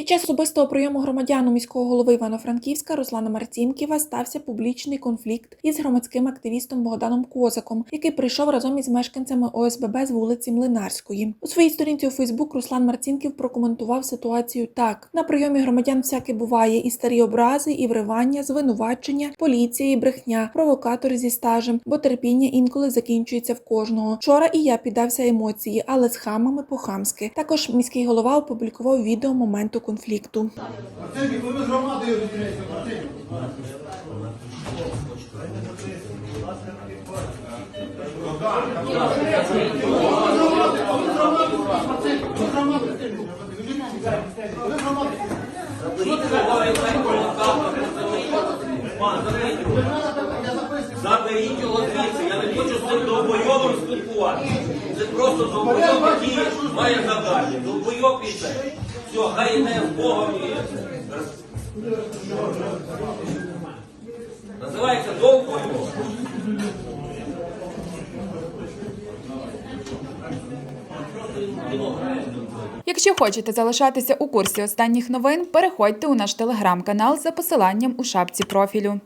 Під час особистого прийому громадян міського голови Івано-Франківська Руслана Марцінківа стався публічний конфлікт із громадським активістом Богданом Козаком, який прийшов разом із мешканцями ОСББ з вулиці Млинарської. У своїй сторінці у Фейсбук Руслан Марцінків прокоментував ситуацію так: на прийомі громадян всяке буває і старі образи, і вривання, звинувачення, поліція, і брехня, провокатори зі стажем, бо терпіння інколи закінчується в кожного. Вчора і я піддався емоції, але з хамами по-хамськи. Також міський голова опублікував відео моменту конфлікту. Заберіть його не хочу з цим довбойовим спілкуватися. Це просто довбойов, який має завдання. Довбойов і це. Все, хай йде в Богом і... Називається довбойов. Якщо хочете залишатися у курсі останніх новин, переходьте у наш телеграм-канал за посиланням у шапці профілю.